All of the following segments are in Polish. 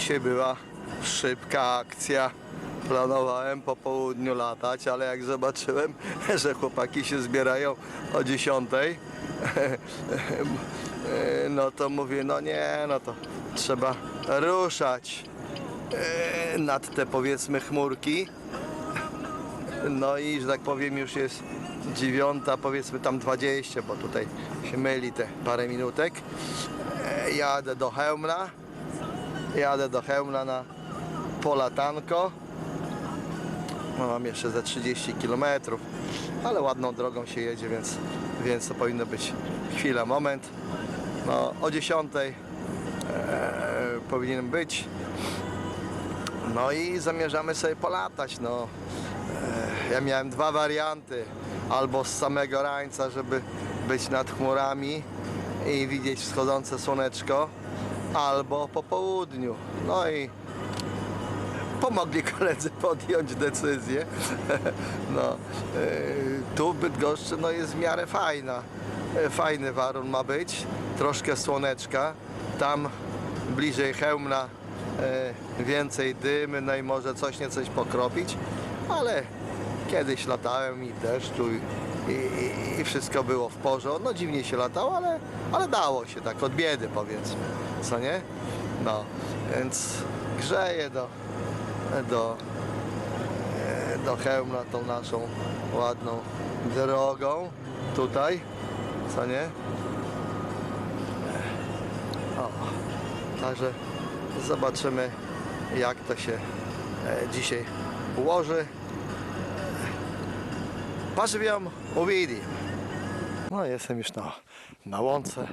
Dzisiaj była szybka akcja. Planowałem po południu latać, ale jak zobaczyłem, że chłopaki się zbierają o 10, no to mówię, no nie, no to trzeba ruszać e, nad te powiedzmy chmurki. No i że tak powiem już jest dziewiąta, powiedzmy tam 20, bo tutaj się myli te parę minutek. E, Jadę do Chełmna. Jadę do Chełmna na polatanko. No, mam jeszcze ze 30 km, ale ładną drogą się jedzie, więc, więc to powinno być chwila, moment. No, o 10 e, powinien być. No i zamierzamy sobie polatać. No. E, ja miałem dwa warianty. Albo z samego rańca, żeby być nad chmurami i widzieć wschodzące słoneczko, albo po południu. No i pomogli koledzy podjąć decyzję. No, e, tu w Bydgoszczy no, jest w miarę fajna. E, Fajny warun ma być, troszkę słoneczka. Tam bliżej Chełmna e, więcej dymy, no i może coś nie coś pokropić, ale kiedyś latałem i deszczu i, i, i wszystko było w porządku. No dziwnie się latało, ale, ale dało się tak od biedy powiedzmy, co nie? No, więc grzeje do, do, e, do Chełmna tą naszą ładną drogą tutaj, co nie? O, także zobaczymy jak to się e, dzisiaj ułoży. Pożywiam, uwidzimy. No jestem już na, na łące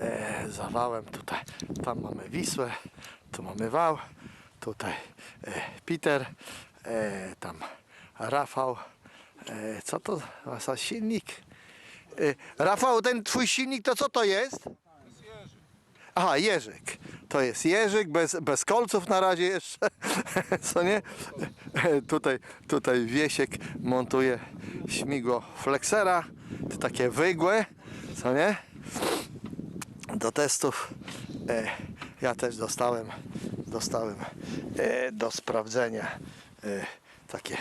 e, tutaj. Tam mamy Wisłę, tu mamy wał, tutaj e, Peter, e, tam Rafał. E, co to za silnik? E, Rafał, ten twój silnik to co to jest? Aha, Jerzyk. To jest Jerzyk, bez, bez kolców na razie jeszcze, co nie? Tutaj, tutaj Wiesiek montuje śmigło Flexera, to takie wygłe, co nie? Do testów e, ja też dostałem, dostałem e, do sprawdzenia e, takie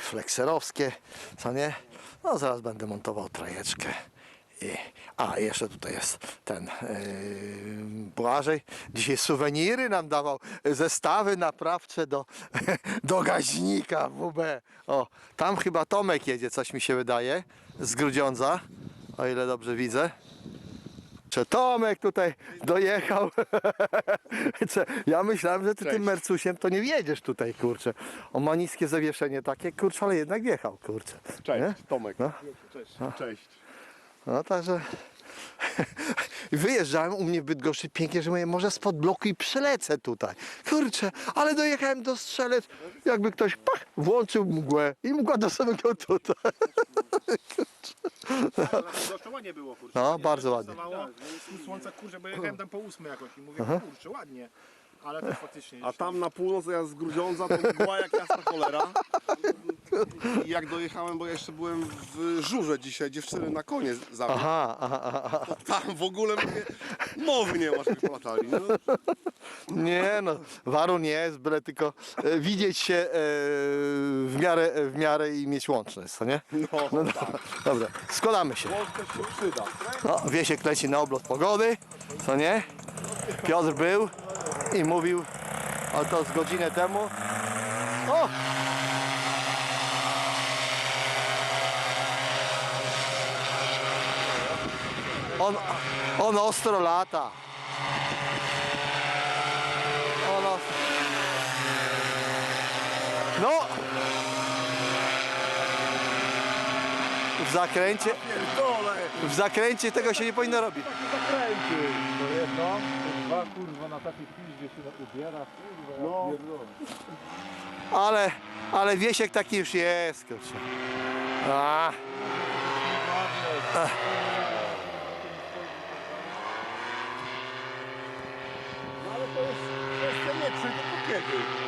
flexerowskie, co nie? No zaraz będę montował trajeczkę. I, a, jeszcze tutaj jest ten yy, Błażej. Dzisiaj suweniry nam dawał, zestawy naprawcze do, do gaźnika WB. O, tam chyba Tomek jedzie, coś mi się wydaje, z Grudziądza, o ile dobrze widzę. Czy Tomek tutaj dojechał? Ja myślałem, że ty tym Mercusiem to nie wjedziesz tutaj, kurczę. On ma niskie zawieszenie takie, kurczę, ale jednak wjechał, kurczę. Cześć, Nie? Tomek. No. Cześć. Cześć. No także wyjeżdżałem u mnie w Bydgoszczy pięknie, że mówię, może spod bloku i przylecę tutaj. Kurczę, ale dojechałem do Strzelec, jakby ktoś pach, włączył mgłę i mgła do samego tutaj. Zresztą ładnie było, kurczę. No, bardzo ładnie. Tu słońce, kurczę, bo jechałem tam po ósmej jakoś i mówię, kurczę, ładnie. Ale też faktycznie A tam na północ, ja z Grudziądza, to mgła jak jasna cholera. I jak dojechałem, bo ja jeszcze byłem w żurze dzisiaj, dziewczyny na konie za mną. Aha, aha, aha, aha. Tam w ogóle mówię, mowy nie masz, jak polatali. No, Nie no, warun jest, byle tylko e, widzieć się e, w, miarę, w miarę i mieć łączność, co nie? no, No, no, dobra, składamy się. Łączność się przyda. No, Wiesiek leci na oblot pogody, co nie? Piotr był i mówił oto z godzinę temu. O! On, on ostro lata. On ostro. No! W zakręcie, w zakręcie tego się nie powinno robić. To jedno, dwa kurwa na takiej piździe się ubiera, kurwa, No. Ale, ale Wiesiek taki już jest, kurczę. A. No ale to jest kwestia nie tylko kiedy.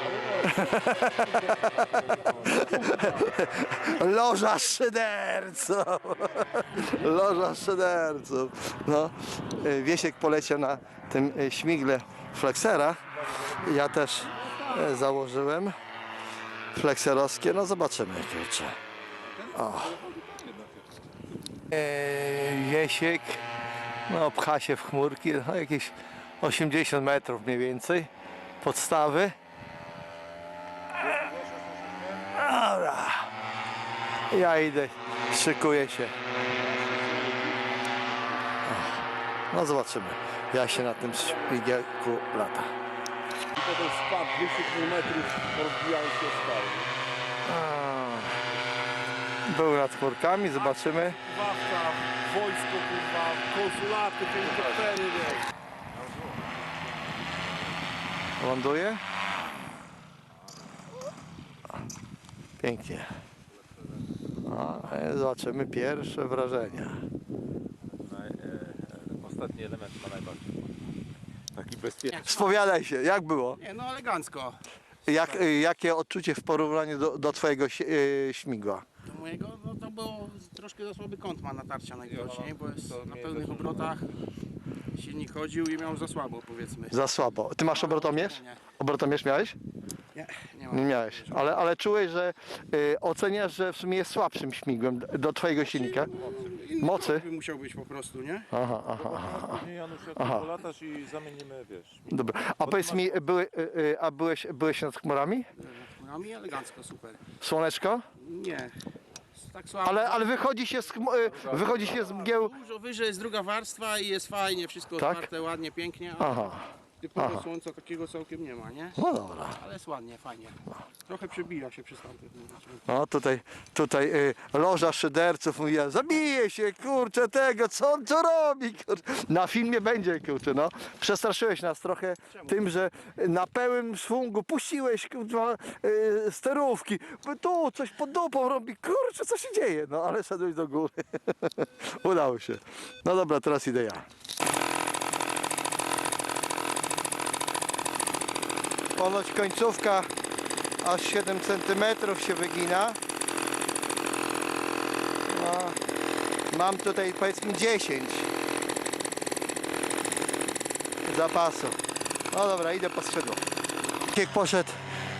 Loża szyderców. Loża szyderców. No, y, Wiesiek poleciał na tym y, śmigle Flexera. Ja też e, założyłem flekserowskie, no zobaczymy kurczę. O. E, Jesiek, no pcha się w chmurki, no jakieś 80 metrów mniej więcej podstawy. Dobra. Ja idę, szykuję się. No zobaczymy. Ja się na tym śmigiełku lata. I potem spadł 200 km, rozbijając się o skały. A. Był nad chmurkami, zobaczymy. Wawka, wojsko, kurwa, konsulaty, helikoptery, wiesz. Ląduje. Pięknie. No, a zobaczymy pierwsze wrażenia. E, e, ostatni element ma najbardziej. Taki bezpieczny. Spowiadaj się, jak było? Nie, no elegancko. Jak, y, jakie odczucie w porównaniu do, do twojego si- y, śmigła? Do mojego, no to było troszkę za słaby kąt ma natarcia najwidoczniej, bo jest na pełnych obrotach. Silnik chodził i miał za słabo powiedzmy. Za słabo. Ty masz obrotomierz? Nie, Obrotomierz miałeś? Nie, nie Nie miałeś. Ale, ale czułeś, że y, oceniasz, że w sumie jest słabszym śmigłem do twojego silnika? Mocy? by musiał być po prostu, nie? Aha, aha, aha. Później Janusz, jak Aha. polatasz i zamienimy, wiesz. Dobra. A powiedz mi, były, y, y, a byłeś, byłeś nad chmurami? No mi elegancko, super. Słoneczko? Nie, tak słabo. Ale, ale wychodzi się z, chmu- y, wychodzi się z mgieł. Dużo wyżej jest druga warstwa i jest fajnie, wszystko Tak? otwarte, ładnie, pięknie. A Aha. Typowo aha. słońca takiego całkiem nie ma, nie? No dobra. Ale jest ładnie, fajnie. Trochę przebija się przez tamte. No tutaj, tutaj y, loża szyderców mówi, zabije się, kurczę tego, co on co robi, kurczę. Na filmie będzie, kurczę, no. Przestraszyłeś nas trochę tym, że na pełnym szwungu puściłeś, kurczę, y, sterówki. Tu coś pod dupą robi, kurczę, co się dzieje? No ale szedłeś do góry. Udało się. No dobra, teraz idę ja. Ponoć końcówka aż 7 cm się wygina. No, mam tutaj powiedzmy 10 zapasu. No dobra, idę po skrzydło. Jak poszedł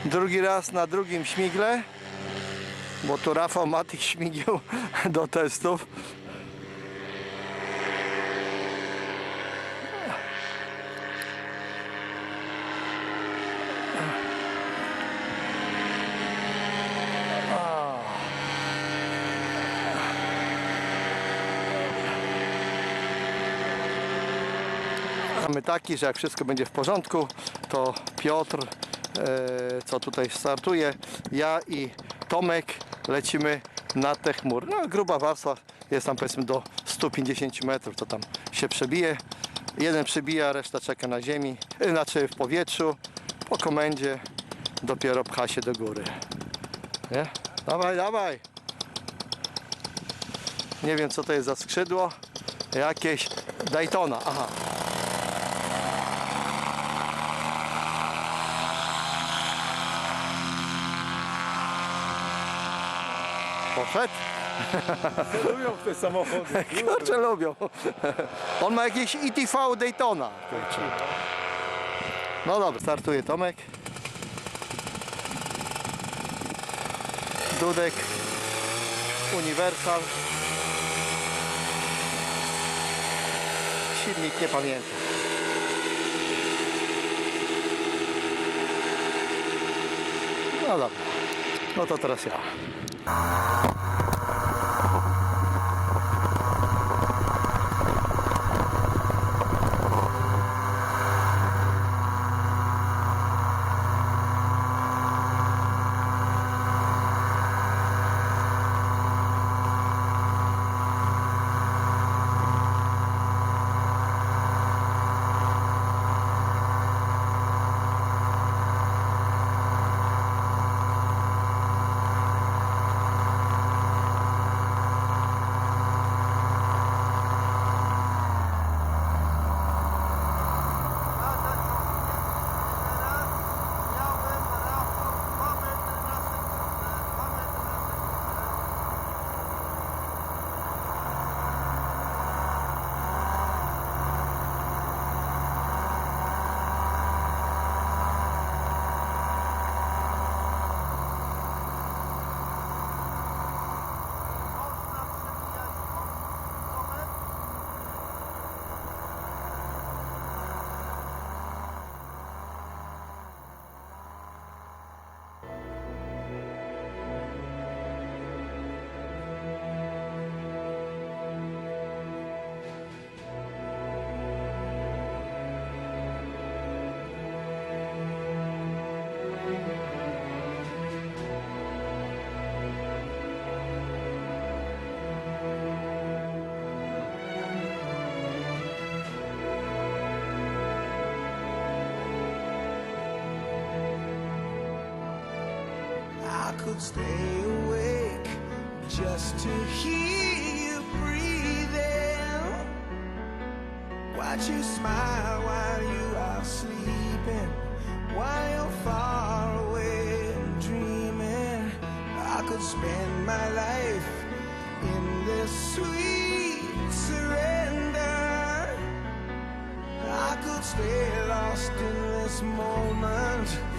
drugi raz na drugim śmigle, bo tu Rafał ma tych śmigieł do testów. Mamy taki, że jak wszystko będzie w porządku, to Piotr, e, co tutaj startuje, ja i Tomek lecimy na te chmury. No, gruba warstwa jest tam powiedzmy do 150 metrów, to tam się przebije. Jeden przebija, reszta czeka na ziemi, e, znaczy w powietrzu. Po komendzie dopiero pcha się do góry. Nie? Dawaj, dawaj! Nie wiem co to jest za skrzydło. Jakieś Daytona, aha. Celują w te samochody. Kurczę, lubią. On ma jakieś ITV Daytona. Kurczę. No dobra, startuje Tomek. Dudek. Uniwersal. Silnik nie pamiętam. No dobra. No to teraz ja. stay awake just to hear you breathing. Watch you smile while you are sleeping, while you're far away dreaming. I could spend my life in this sweet surrender. I could stay lost in this moment.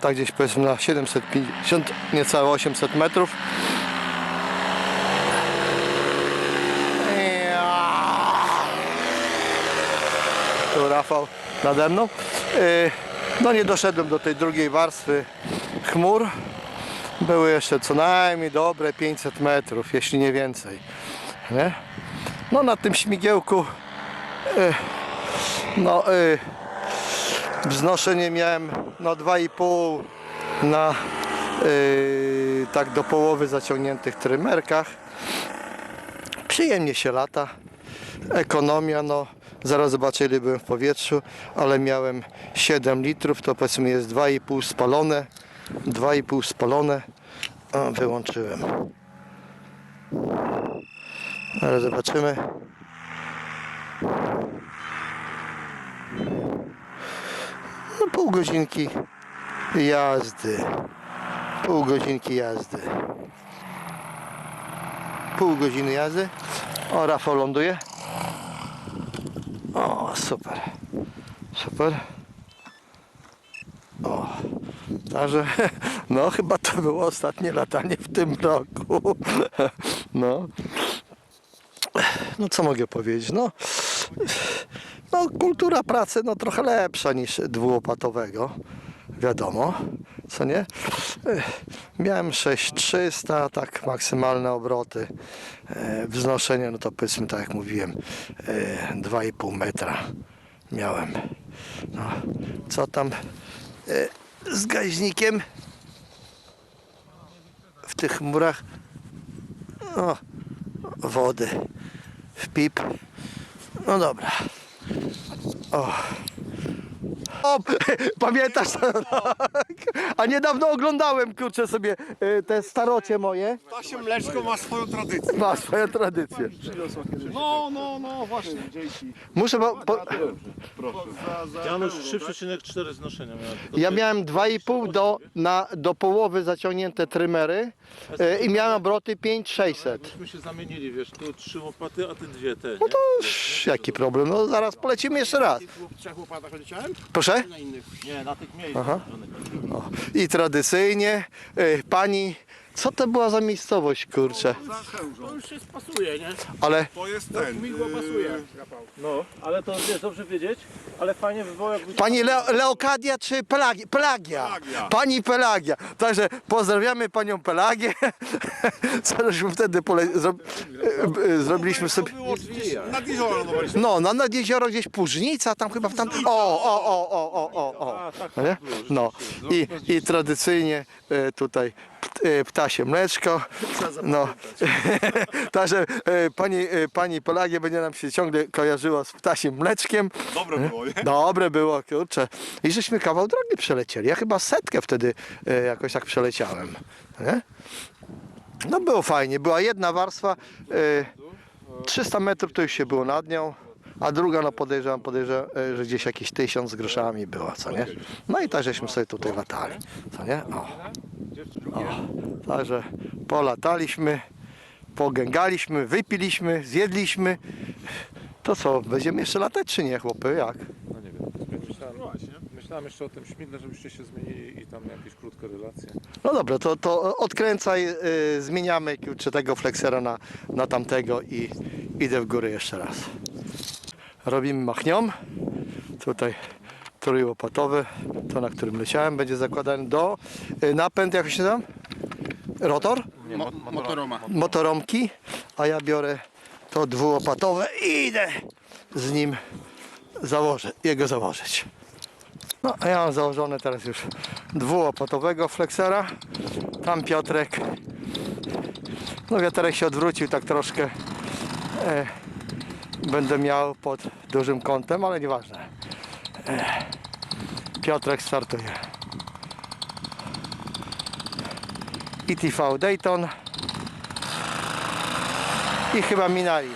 Tak gdzieś powiedzmy na 750, niecałe 800 metrów. Tu Rafał nade mną. Yy, No nie doszedłem do tej drugiej warstwy chmur. Były jeszcze co najmniej dobre 500 metrów, jeśli nie więcej. Nie? No na tym śmigiełku yy, no yy, wznoszenie miałem no 2,5 na yy, tak do połowy zaciągniętych trymerkach. Przyjemnie się lata. Ekonomia, no zaraz zobaczę byłem w powietrzu, ale miałem 7 litrów, to powiedzmy jest 2,5 spalone. 2,5 spalone. O, wyłączyłem. Ale zobaczymy. Pół godzinki jazdy. Pół godzinki jazdy. Pół godziny jazdy. O, Rafał ląduje. O, super. Super. O, także, no chyba to było ostatnie latanie w tym roku. No. No co mogę powiedzieć? No, no kultura pracy no trochę lepsza niż dwuopatowego. Wiadomo, co nie? Miałem 6300, tak maksymalne obroty. Wznoszenie, no to powiedzmy tak jak mówiłem, e, 2,5 metra miałem. No, co tam z gaźnikiem w tych chmurach? O, wody w pip. No dobra. O. O, pamiętasz? A niedawno oglądałem, kurczę sobie y, te starocie moje. Tasie mleczko ma swoją tradycję. Ma swoją tradycję. No, no, no, właśnie. Muszę, po, po, Janusz 3,4 znoszenia miałem. ja miałem 2,5 do, na, do połowy zaciągnięte trymery y, i miałem obroty 5600. Myśmy się zamienili, wiesz, tu trzy łopaty, a ty dwie te. No to jaki problem, no zaraz polecimy jeszcze raz. W trzech łopatach leciałem? Proszę? Na innych. Nie, na tych miejscach. Aha. I tradycyjnie y, pani, co to była za miejscowość, kurczę? To już się spasuje, nie? Ale To jest ten. Migło pasuje, Rafał. No, ale to jest dobrze wiedzieć, ale fajnie by było jakbyś... Pani Leo, Leokadia czy Pelagi, Pelagia? Pelagia. Pani Pelagia. Także pozdrawiamy panią Pelagię. Co żeśmy wtedy pole... zro... e, e, zrobiliśmy To sobie. było gdzieś nad jezioro lądowaliśmy. No, na nad jezioro gdzieś Póżnica, tam chyba w tam. O, o, o, o, o, o, o. A, tak, No nie? No i, i tradycyjnie e, tutaj ptasie mleczko. No. Także e, pani, e, pani Pelagia będzie nam się ciągle kojarzyła z ptasim mleczkiem. Dobre było, nie? Dobre było, kurczę. I żeśmy kawał drogi przelecieli. Ja chyba setkę wtedy jakoś tak przeleciałem. Nie? No było fajnie. Była jedna warstwa, e, 300 metrów to już się było nad nią, a druga no podejrzewam, podejrzewam, e, że gdzieś jakieś tysiąc z groszami była, co nie? No i tak żeśmy sobie tutaj latali, co nie? O. O. Także polataliśmy, pogęgaliśmy, wypiliśmy, zjedliśmy. To co, będziemy jeszcze latać czy nie, chłopy? Jak? No nie wiem, myślałem, myślałem jeszcze o tym śmigle, żebyście się zmienili i tam jakieś krótkie relacje. No dobra, to, to odkręcaj, y, zmieniamy kurczę, tego flexera na, na tamtego i idę w górę jeszcze raz. Robimy machnią. Tutaj trójłopatowy, to na którym leciałem, będzie zakładany do y, napęd, jak się tam? Rotor? Motoroma. Motoromki, a ja biorę to dwułopatowe i idę z nim założę, jego założyć. No, a ja mam założone teraz już dwułopatowego flexera. Tam Piotrek. No wiaterek się odwrócił tak troszkę. E, będę miał pod dużym kątem, ale nieważne. E, Piotrek startuje. ITV Dayton. I chyba minali.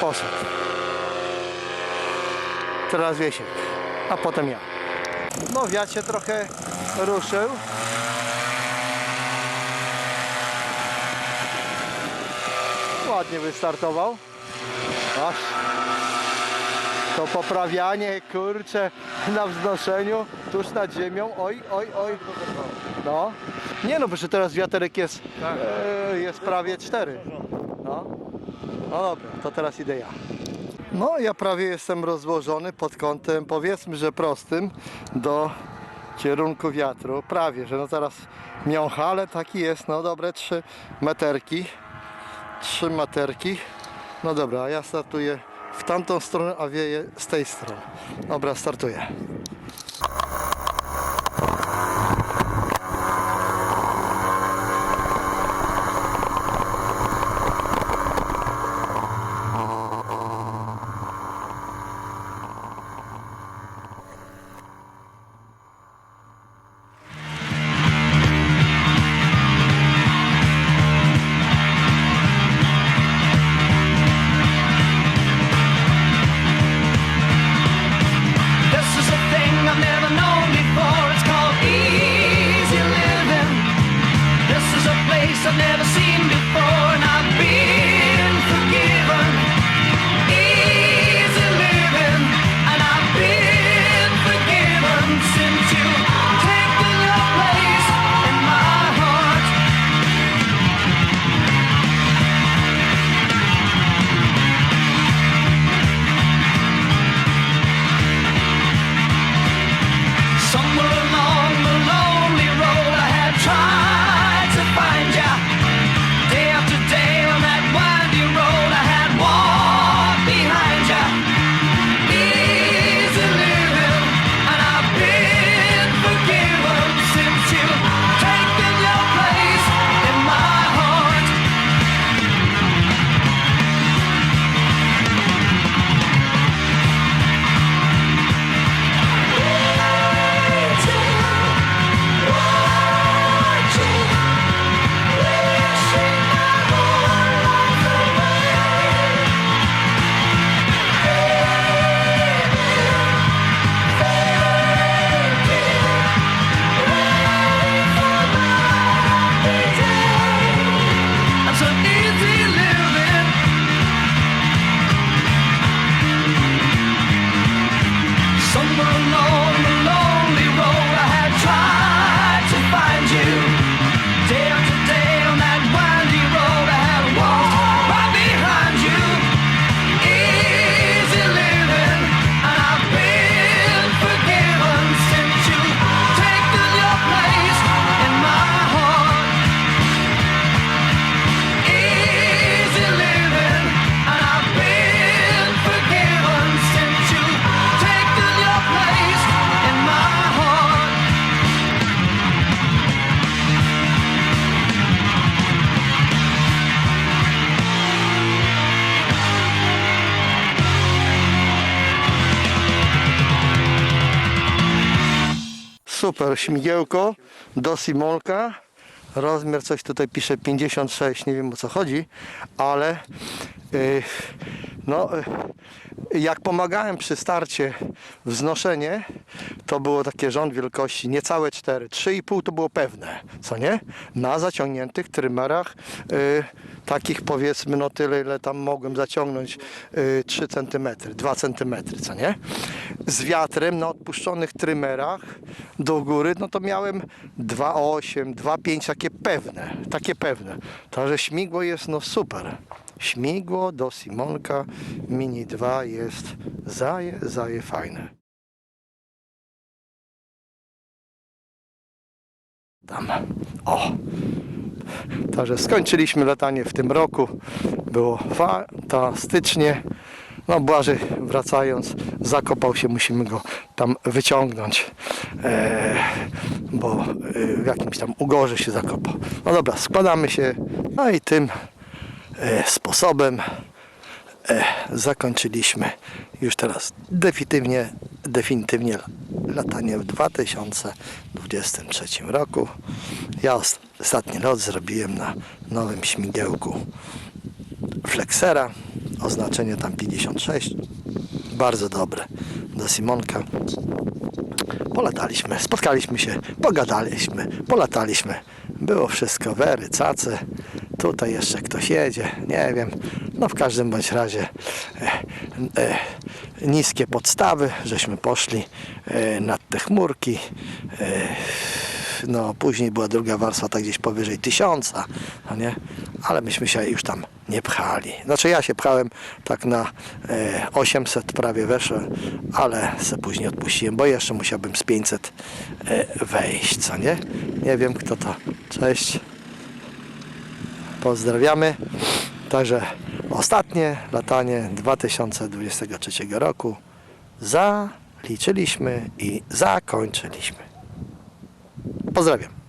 Poszedł. Teraz Wiesiek, a potem ja. No wiatr się trochę ruszył. Ładnie wystartował. Aż. To poprawianie, kurcze, na wznoszeniu, tuż nad ziemią. Oj, oj, oj. No. Nie no, bo że teraz wiaterek jest, e, jest prawie 4. No. no dobra, to teraz idę ja. No, ja prawie jestem rozłożony pod kątem, powiedzmy, że prostym do kierunku wiatru. Prawie, że no teraz miącha, ale taki jest, no dobre 3 meterki. 3 meterki. No dobra, ja startuję w tamtą stronę, a wieje z tej strony. Dobra, startuję. Super, śmigiełko do Simolka. Rozmiar coś tutaj pisze 56, nie wiem o co chodzi, ale yy, no, jak pomagałem przy starcie wznoszenie, to było takie rząd wielkości niecałe 4, 3,5 to było pewne, co nie? Na zaciągniętych trymerach yy, takich powiedzmy no tyle ile tam mogłem zaciągnąć yy, 3 cm, 2 cm, co nie? Z wiatrem na odpuszczonych trymerach do góry, no to miałem 2,8, 2,5 takie pewne, takie pewne. Także śmigło jest no super. Śmigło do Simonka Mini 2 jest zaje, zaje fajne. Tam. O! Także skończyliśmy latanie w tym roku. Było fantastycznie. No Błażej wracając zakopał się, musimy go tam wyciągnąć, e, bo e, w jakimś tam ugorze się zakopał. No dobra, składamy się, no i tym e, sposobem e, zakończyliśmy już teraz definitywnie, definitywnie latanie w 2023 roku. Ja os- ostatni lot zrobiłem na nowym śmigiełku Flexera, oznaczenie tam 56, bardzo dobre, do Simonka. Polataliśmy, spotkaliśmy się, pogadaliśmy, polataliśmy, było wszystko wery, cace, tutaj jeszcze ktoś jedzie, nie wiem. No w każdym bądź razie e, e, niskie podstawy, żeśmy poszli e, nad te chmurki. E, no później była druga warstwa tak gdzieś powyżej tysiąca, no nie? Ale myśmy się już tam nie pchali. Znaczy ja się pchałem tak na e, 800 prawie weszłem, ale se później odpuściłem, bo jeszcze musiałbym z 500 e, wejść, co nie? Nie wiem kto to. Cześć. Pozdrawiamy. Także ostatnie latanie 2023 roku zaliczyliśmy i zakończyliśmy. Pozdrawiam.